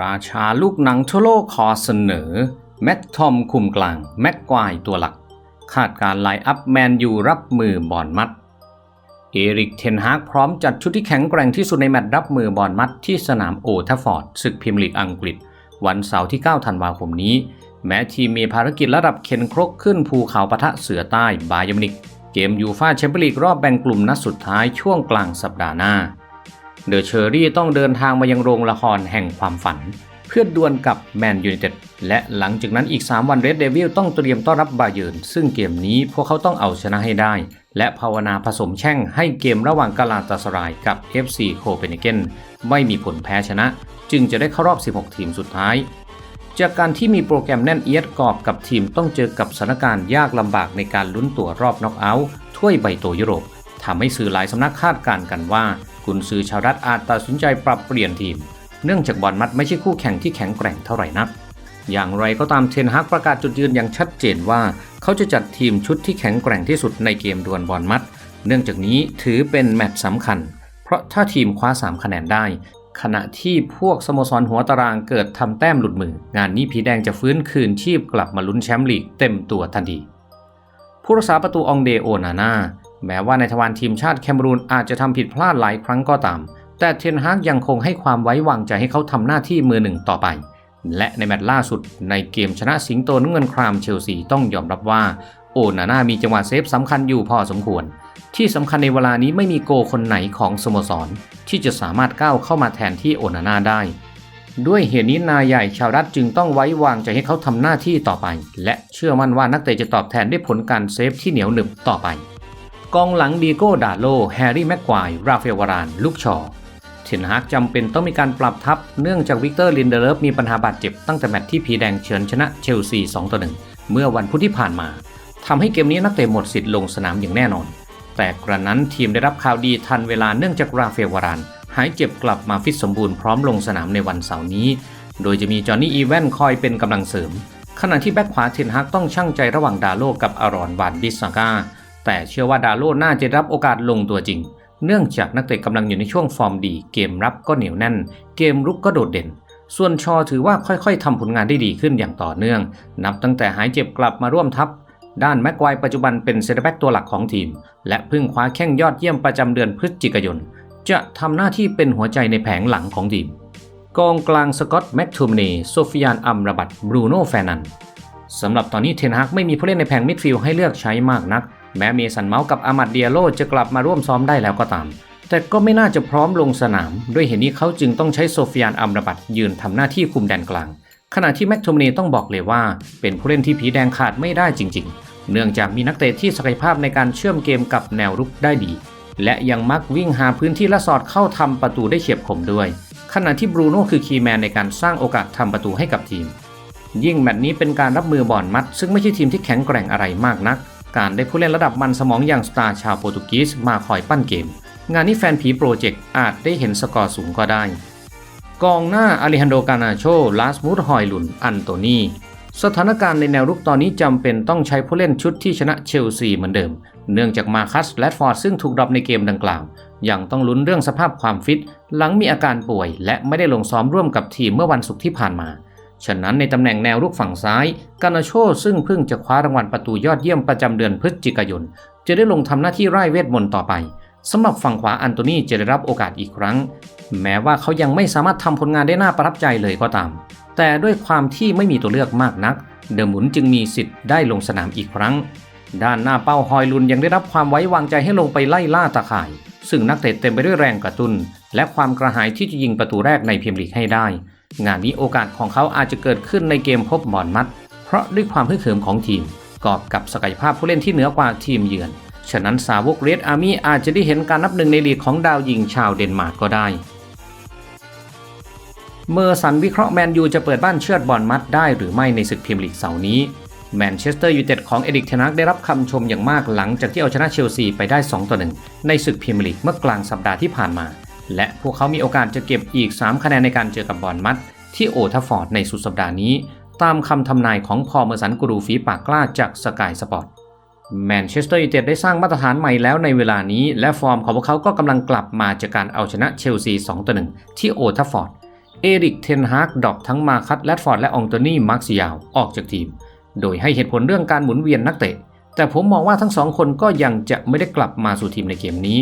ราชาลูกหนังทั่วโลกขอเสนอ แม็กทอมคุมกลาง แม็กควายตัวหลัก คาดการไลอัพแมนยูรับมือบอลมัด เอริกเทนฮากพร้อมจัดชุดที่แข็งแกร่งที่สุดในแมตช์รับมือบอลมัดที่สนามโอทัฟฟอร์ดศึกพรีเมียร์ลีกอังกฤษ วันเสาร์ที่ 9 ธันวาคมนี้ แม้ทีมมีภารกิจระดับเข็นครกขึ้นภูเขาปะทะเสือใต้บายมินิก เกมยูฟาแชมเปี้ยนลีกรอบแบ่งกลุ่มนัดสุดท้ายช่วงกลางสัปดาห์หน้า เดอะเชอรี่ต้องเดินทางมายังโรงละครแห่งความฝัน เพื่อดวลกับแมนยูไนเต็ดและหลังจากนั้นอีก 3 วันเรดเดวิลต้องเตรียมต้อนรับบาเยิร์นซึ่งเกมนี้พวกเขาต้องเอาชนะให้ได้ และภาวนาผสมแช่งให้เกมระหว่างกาลาตาสรายกับ FC โคเปนเฮเกนไม่มีผลแพ้ชนะ จึงจะได้เข้ารอบ 16 ทีมสุดท้ายจากการที่มีโปรแกรมแน่นเอียดกอบกับทีมต้องเจอกับสถานการณ์ยากลำบากในการลุ้นตัวรอบน็อกเอาท์ถ้วยใบโตยุโรปทำให้สื่อหลายสำนักคาดการณ์กันว่า กุนซือชาวรัฐอาจตัดสินใจปรับเปลี่ยนทีม เนื่องจากบอลมัดไม่ใช่คู่แข่งที่แข็งแกร่งเท่าไหร่นัก อย่างไรก็ตามเทนฮักประกาศจุดยืนอย่างชัดเจนว่าเขาจะจัดทีมชุดที่แข็งแกร่งที่สุดในเกมดวลบอลมัด เนื่องจากนี้ถือเป็นแมตช์สำคัญ เพราะถ้าทีมคว้า 3 คะแนนได้ ขณะที่พวกสโมสรหัวตารางเกิดทำแต้มหลุดมือ งานนี้ผีแดงจะฟื้นคืนชีพกลับมาลุ้นแชมป์ลีกเต็มตัวทันทีผู้รักษาประตูองเดโอนาน่า แม้ว่าในทวารทีมชาติแคมรูนอาจจะทำผิดพลาดหลายครั้งก็ตาม แต่เทนฮากยังคงให้ความไว้วางใจให้เขาทำหน้าที่มือหนึ่งต่อไป และในแมตช์ล่าสุดในเกมชนะสิงโตน้ำเงินครามเชลซีต้องยอมรับว่า โอนาน่ามีจังหวะเซฟสำคัญอยู่พอสมควร ที่สำคัญในเวลานี้ไม่มีโกคนไหนของสโมสร ที่จะสามารถก้าวเข้ามาแทนที่โอนาน่าได้ด้วยเหตุนี้นายใหญ่ชาวรัฐจึงต้องไว้วางใจให้เขาทำหน้าที่ต่อไป และเชื่อมั่นว่านักเตะจะตอบแทนด้วยผลการเซฟที่เหนียวหนึบต่อไป กองหลังดีโก้ดาโล แฮร์รี่แม็กควาย ราเฟลวาราน ลูกชอเทนฮากจำเป็นต้องมีการปรับทัพ เนื่องจากวิกเตอร์ลินเดเลฟมีปัญหาบาดเจ็บตั้งแต่แมตช์ที่ผีแดงเฉือนชนะเชลซี 2 ต่อ 1 เมื่อวันพุธที่ผ่านมาทำให้เกมนี้นักเตะหมดสิทธิ์ลงสนามอย่างแน่นอน แต่กระนั้นทีมได้รับข่าวดีทันเวลาเนื่องจากราเฟลวาราน หายเจ็บกลับมาฟิตสมบูรณ์พร้อมลงสนามในวันเสาร์นี้ โดยจะมีจอห์นนี่อีแวนคอยเป็นกำลังเสริม ขณะที่แบ็คขวาเทนฮากต้องชั่งใจระหว่างดาโลกับอารอนวานบิสซาก้า แต่เชื่อว่าดาโลน่าจะรับโอกาสลงตัวจริง เนื่องจากนักเตะกำลังอยู่ในช่วงฟอร์มดี เกมรับก็เหนียวแน่น เกมรุกก็โดดเด่น ส่วนชอถือว่าค่อยๆทำผลงานได้ดีขึ้นอย่างต่อเนื่อง นับตั้งแต่หายเจ็บกลับมาร่วมทัพ ด้านแม็กควปัจจุบันเป็นเซนเตอร์แบ็กตัวหลักของทีม และเพิ่งคว้าแข้งยอดเยี่ยมประจำเดือนพฤศจิกายน จะทำหน้าที่เป็นหัวใจในแผงหลังของทีมกองกลางสกอตต์แม็กทูมเน่โซฟิยานอัมราบัตบรูโน่แฟนันสำหรับตอนนี้เทนฮากไม่มีผู้เล่นในแผงมิดฟิลด์ให้เลือกใช้มากนัก แม้เมสันเมาส์กับอามัดเดียโลจะกลับมาร่วมซ้อมได้แล้วก็ตาม แต่ก็ไม่น่าจะพร้อมลงสนาม ด้วยเหตุนี้เขาจึงต้องใช้โซฟิยานอัมรบัตยืนทำหน้าที่คุมแดนกลาง ขณะที่แม็กโทมเนต้องบอกเลยว่า เป็นผู้เล่นที่ผีแดงขาดไม่ได้จริง ๆ เนื่องจากมีนักเตะที่ศักยภาพในการเชื่อมเกมกับแนวรุกได้ดี และยังมักวิ่งหาพื้นที่และสอดเข้าทำประตูได้เฉียบคมด้วย ขณะที่บรูโน่คือคีย์แมนในการสร้างโอกาสทำประตูให้กับทีมยิ่งแมตช์นี้เป็นการรับมือบอลมัด ซึ่งไม่ใช่ทีมที่แข็งแกร่งอะไรมากนัก การได้ผู้เล่นระดับมันสมองอย่างสตาร์ชาวโปรตุเกสมาคอยปั้นเกม งานนี้แฟนผีโปรเจกต์อาจได้เห็นสกอร์สูงก็ได้ กองหน้าอาริฮันโดกานาโช ลาสมูดฮอยลุน อันโตนีสถานการณ์ในแนวรุกตอนนี้จำเป็นต้องใช้ผู้เล่นชุดที่ชนะเชลซีเหมือนเดิม เนื่องจากมาคัสแรดฟอร์ดซึ่งถูกดรอปในเกมดังกล่าวยังต้องลุ้นเรื่องสภาพความฟิต หลังมีอาการป่วย และไม่ได้ลงซ้อมร่วมกับทีมเมื่อวันศุกร์ที่ผ่านมา ฉะนั้นในตำแหน่งแนวรุกฝั่งซ้าย กานาโชซึ่งเพิ่งจะคว้ารางวัลประตูยอดเยี่ยมประจำเดือนพฤศจิกายน จะได้ลงทำหน้าที่ไร้เวทมนต์ต่อไปสำหรับฝั่งขวาอันโตนีจะได้รับโอกาสอีกครั้ง แม้ว่าเขายังไม่สามารถทำผลงานได้น่าประทับใจเลยก็ตาม แต่ด้วยความที่ไม่มีตัวเลือกมากนัก เดอะหมุนจึงมีสิทธิ์ได้ลงสนามอีกครั้ง ด้านหน้าเป้าฮอยลุนยังได้รับความไว้วางใจให้ลงไปไล่ล่าตะข่าย ซึ่งนักเตะเต็มไปด้วยแรงกระตุ้นและความกระหายที่จะยิงประตูแรกในพรีเมียร์ลีกให้ได้ งานนี้โอกาสของเขาอาจจะเกิดขึ้นในเกมพบบอลมัด เพราะด้วยความฮึกเหิมของทีมกอบกับศักยภาพผู้เล่นที่เหนือกว่าทีมเยือน ฉะนั้นสาวกเรดอาร์มี่อาจจะได้เห็นการนับหนึ่งในลีกของดาวยิงชาวเดนมาร์กก็ได้ เมอร์สันวิเคราะห์แมนยูจะเปิดบ้านเชือดบอลมัดได้หรือไม่ในศึกพรีเมียร์ลีกเสาร์นี้แมนเชสเตอร์ยูไนเต็ดของเอดิกเทนักได้รับคำชมอย่างมากหลังจากที่เอาชนะเชลซีไปได้ 2 ต่อ 1 ในศึกพรีเมียร์ลีกเมื่อกลางสัปดาห์ที่ผ่านมา และพวกเขามีโอกาสจะเก็บอีก 3 คะแนนในการเจอกับบอลมัด ที่โอทัฟฟอร์ดในสุดสัปดาห์นี้ ตามคำทำนายของพอเมอร์สันกูรูฝีปากกล้าจากสกายสปอร์ตแมนเชสเตอร์ยูไนเต็ดได้สร้างมาตรฐานใหม่แล้วในเวลานี้ และฟอร์มของพวกเขาก็กำลังกลับมาจากการเอาชนะเชลซี 2 ต่อ 1 ที่โอทัฟฟอร์ด เอริกเทนฮากดรอปทั้งมาคัตแรดฟอร์ดและองโตนี่มาร์คซิยาวออกจากทีม โดยให้เหตุผลเรื่องการหมุนเวียนนักเตะ แต่ผมมองว่าทั้งสองคนก็ยังจะไม่ได้กลับมาสู่ทีมในเกมนี้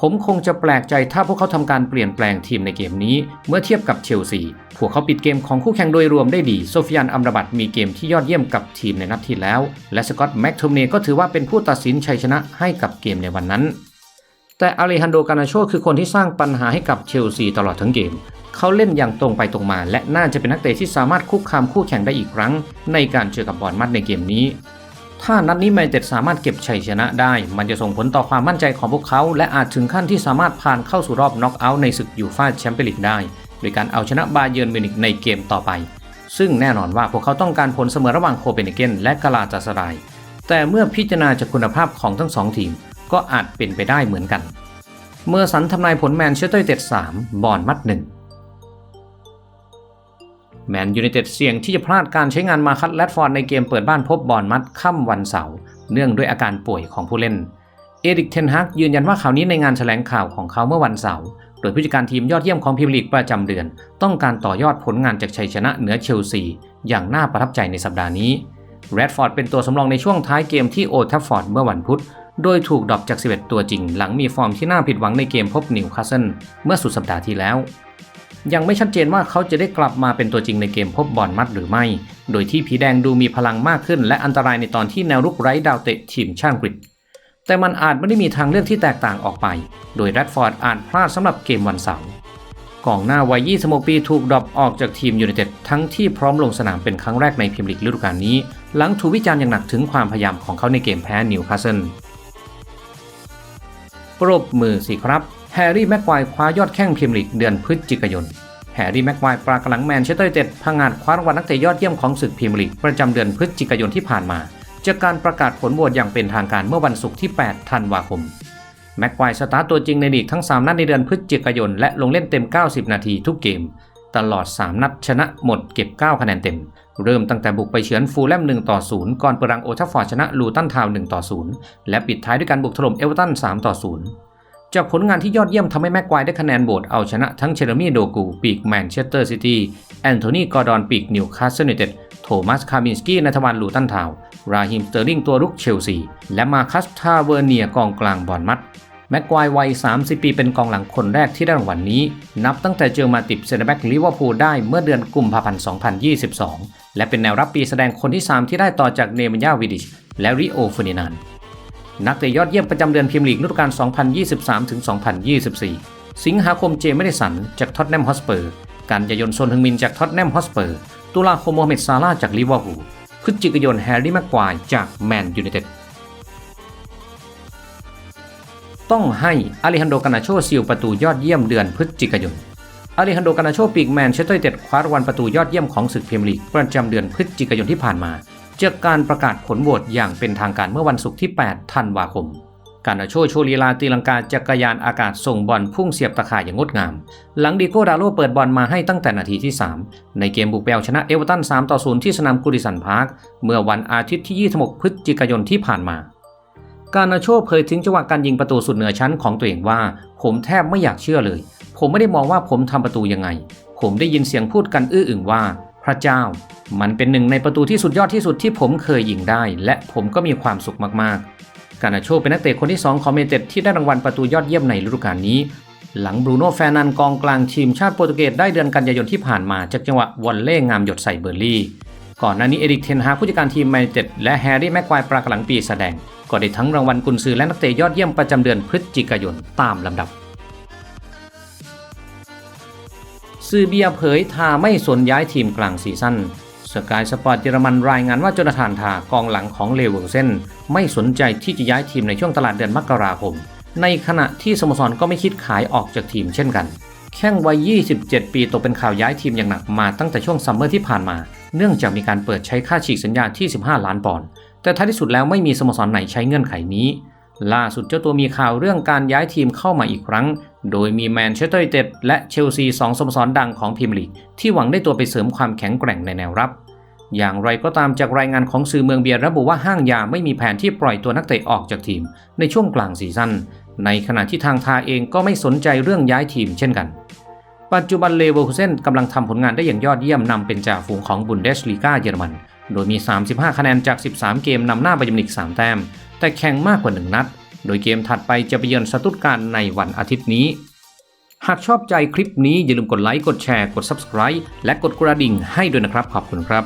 ผมคงจะแปลกใจถ้าพวกเขาทำการเปลี่ยนแปลงทีมในเกมนี้ เมื่อเทียบกับเชลซี พวกเขาปิดเกมของคู่แข่งโดยรวมได้ดี โซฟิยานอัมรบัตมีเกมที่ยอดเยี่ยมกับทีมในนัดที่แล้ว และสกอตต์แม็กโทมเนก็ถือว่าเป็นผู้ตัดสินชัยชนะให้กับเกมในวันนั้น แต่อาเลฮันโดกานาโชคือคนที่สร้างปัญหาให้กับเชลซีตลอดทั้งเกม เขาเล่นอย่างตรงไปตรงมา และน่าจะเป็นนักเตะที่สามารถคุกคามคู่แข่งได้อีกครั้ง ในการเจอกับบอลมัดในเกมนี้ ถ้านัดนี้แมนเต็ดสามารถเก็บชัยชนะได้ มันจะส่งผลต่อความมั่นใจของพวกเขา และอาจถึงขั้นที่สามารถผ่านเข้าสู่รอบน็อกเอาท์ในศึกยูฟ่าแชมเปี้ยนลีกได้ โดยการเอาชนะบาเยิร์นมิวนิกในเกมต่อไป ซึ่งแน่นอนว่าพวกเขาต้องการผลเสมอระหว่างโคเปนเฮเกนและกาลาตาสรแต่เมื่อพิจารณาจากคุณภาพของทั้งสองทีม ก็อาจเป็นไปได้เหมือนกัน เมื่อสันทำนายผลแมนเชสเตอร์เต็ด3บอลมัดหนึ่ง แมนยูไนเต็ดเสี่ยงที่จะพลาดการใช้งานมาคัตแรดฟอร์ดในเกมเปิดบ้านพบบอลมัดค่ำวันเสาร์เนื่องด้วยอาการป่วยของผู้เล่น เอริกเทนฮักยืนยันว่าข่าวนี้ในงานแถลงข่าวของเขาเมื่อวันเสาร์โดยผู้จัดการทีมยอดเยี่ยมของพรีเมียร์ลีกประจำเดือน ต้องการต่อยอดผลงานจากชัยชนะเหนือเชลซี อย่างน่าประทับใจในสัปดาห์นี้แรดฟอร์ดเป็นตัวสำรองในช่วงท้ายเกมที่โอทัฟฟอร์ดเมื่อวันพุธโดยถูกดรอปจาก 11 ตัวจริง หลังมีฟอร์มที่น่าผิดหวังในเกมพบนิวคาสเซิลเมื่อสุดสัปดาห์ที่แล้ว ยังไม่ชัดเจนว่าเขาจะได้กลับมาเป็นตัวจริงในเกมพบบอลมัดหรือไม่ โดยที่ผีแดงดูมีพลังมากขึ้น และอันตรายในตอนที่แนวรุกไร้ดาวเตะทีมชาติอังกฤษ แต่มันอาจไม่ได้มีทางเลือกที่แตกต่างออกไป โดยแรดฟอร์ดอาจพลาดสำหรับเกมวันเสาร์กองหน้าวัย 26 ปีถูกดรอปออกจากทีมยูไนเต็ดทั้งที่พร้อมลงสนามเป็นครั้งแรกในพรีเมียร์ลีกฤดูกาลนี้ หลังถูกวิจารณ์อย่างหนักถึงความพยายามของเขาในเกมแพ้นิวคาสเซิลปรบมือสิครับ แฮร์รี่แม็กควายคว้ายอดแข้งพรีเมียร์ลีกเดือนพฤศจิกายน แฮร์รี่แม็กควายปรากหลังแมนเชสเตอร์ยูไนเต็ดพังงาดคว้ารางวัลนักเตะยอดเยี่ยมของศึกพรีเมียร์ลีกประจำเดือนพฤศจิกายนที่ผ่านมา จากการประกาศผลโหวตอย่างเป็นทางการเมื่อวันศุกร์ที่ 8 ธันวาคม แม็กควายสตาร์ตตัวจริงในลีกทั้ง 3 นัดในเดือนพฤศจิกายน และลงเล่นเต็ม 90 นาทีทุกเกม ตลอด 3 นัดชนะหมดเก็บ 9 คะแนนเต็มเริ่มตั้งแต่บุกไปเฉือนฟูลแลม1ต่อ0ก่อนเปรังโอทัฟฟอร์ชนะลูตันทาวน์1ต่อ0และปิดท้ายด้วยการบุกถล่มเอเวอร์ตัน3ต่อ0 จากผลงานที่ยอดเยี่ยมทำให้แม็กควายได้คะแนนโหวตเอาชนะทั้งเชอร์มี่โดกูปีกแมนเชสเตอร์ซิตี้แอนโทนีกอร์ดอนปีกนิวคาสเซิลยูไนเต็ดโทมัสคามินสกี้ในทวารลูตันทาวราฮิมสเตอร์ลิงตัวรุกเชลซี และมาคัสทาเวอร์เนียกองกลางบอลมัดแม็กควายวัย 30 ปีเป็นกองหลังคนแรกที่ได้รางวัลนนี้ นับตั้งแต่เจอมาติบเซนแบ็กลิเวอร์พูลได้เมื่อเดือนกุมภาพันธ์ 2022 และเป็นแนวรับปีแสดงคนที่ 3 ที่ได้ต่อจากเนมันยาวิดิชและริโอฟูนินาน นักเตะยอดเยี่ยมประจำเดือนพรีเมียร์ลีกฤดูกาล 2023-2024 สิงหาคมเจไม่ได้สันจากท็อตแนมฮอสเปอร์ กันยายนโซนฮึงมินจากท็อตแนมฮอสเปอร์ ตุลาคมโมฮัมเหม็ดซาร่าจากลิเวอร์พูล พฤศจิกายนแฮร์รี่แม็กควายจากแมนยูไนเต็ด ต้องให้อาริฮันโดกานาโชซิลประตูยอดเยี่ยมเดือนพฤศจิกายน อาริฮันโดกานาโชปีกแมนเชสเตอร์ยูไนเต็ดคว้ารางวัลประตูยอดเยี่ยมของศึกพรีเมียร์ลีกประจำเดือนพฤศจิกายนที่ผ่านมา จากการประกาศผลโหวตอย่างเป็นทางการเมื่อวันศุกร์ที่ 8 ธันวาคม กานาโชโชลีลาตีลังกาจักรยานอากาศส่งบอลพุ่งเสียบตะข่ายอย่างงดงาม หลังดิโก้ดาโลเปิดบอลมาให้ตั้งแต่นาทีที่ 3 ในเกมบุกเปลชนะเอเวอร์ตัน 3 ต่อ 0 ที่สนามกูดิสันพาร์ค เมื่อวันอาทิตย์ที่ 26 พฤศจิกายนที่ผ่านมา การนาโชเผยถึงจังหวะการยิงประตูสุดเหนือชั้นของตัวเองว่า ผมแทบไม่อยากเชื่อเลย ผมไม่ได้มองว่าผมทำประตูยังไง ผมได้ยินเสียงพูดกันอื้ออึงว่า พระเจ้า มันเป็นหนึ่งในประตูที่สุดยอดที่สุดที่ผมเคยยิงได้ และผมก็มีความสุขมากๆ การนาโชเป็นนักเตะคนที่ 2 ของเมเจต็ดที่ได้รางวัลประตูยอดเยี่ยมในฤดูกาลนี้ หลังบรูโน่แฟรนันกองกลางทีมชาติโปรตุเกสได้เดือนกันยายนที่ผ่านมาจากจังหวะวอลเล่งามหยดใส่เบอร์ลี่ ก่อนหน้านี้เอริกเทนฮาผู้จัดการทีมแมนยูไนเต็ดและแฮร์รี่แม็กควายปรากหลังปีแสดง ก็ได้ทั้งรางวัลกุนซือและนักเตะยอดเยี่ยมประจำเดือนพฤศจิกายนตามลำดับซือเบียเผยทาไม่สนย้ายทีมกลางซีซั่น สกายสปอร์ตเยอรมันรายงานว่าโจนาธานทากองหลังของเลเวอร์เซนไม่สนใจที่จะย้ายทีมในช่วงตลาดเดือนมกราคม ในขณะที่สโมสรก็ไม่คิดขายออกจากทีมเช่นกัน แข้งวัย 27 ปีตกเป็นข่าวย้ายทีมอย่างหนักมาตั้งแต่ช่วงซัมเมอร์ที่ผ่านมา เนื่องจากมีการเปิดใช้ค่าฉีกสัญญาที่ 15 ล้านปอนด์แต่ท้ายที่สุดแล้วไม่มีสโมสรไหนใช้เงื่อนไขนี้ ล่าสุดเจ้าตัวมีข่าวเรื่องการย้ายทีมเข้ามาอีกครั้ง โดยมีแมนเชสเตอร์ยูไนเต็ดและเชลซีสองสโมสรดังของพรีเมียร์ลีกที่หวังได้ตัวไปเสริมความแข็งแกร่งในแนวรับ อย่างไรก็ตามจากรายงานของสื่อเมืองเบียร์ระบุว่าห้างยาไม่มีแผนที่ปล่อยตัวนักเตะออกจากทีม ในช่วงกลางซีซั่น ในขณะที่ทางทาเองก็ไม่สนใจเรื่องย้ายทีมเช่นกัน ปัจจุบันเลเวอร์คูเซนกำลังทำผลงานได้อย่างยอดเยี่ยมนำเป็นจ่าฝูงของบุนเดสลีกาเยอรมัน โดยมี 35 คะแนนจาก 13 เกมนำหน้าไบาเยร์มิวนิก 3 แต้ม แต่แข่งมากกว่า 1 นัด โดยเกมถัดไปจะไปเยือนสตุตการ์ในวันอาทิตย์นี้ หากชอบใจคลิปนี้อย่าลืมกดไลค์ กดแชร์ กด Subscribe และกดกระดิ่งให้ด้วยนะครับ ขอบคุณครับ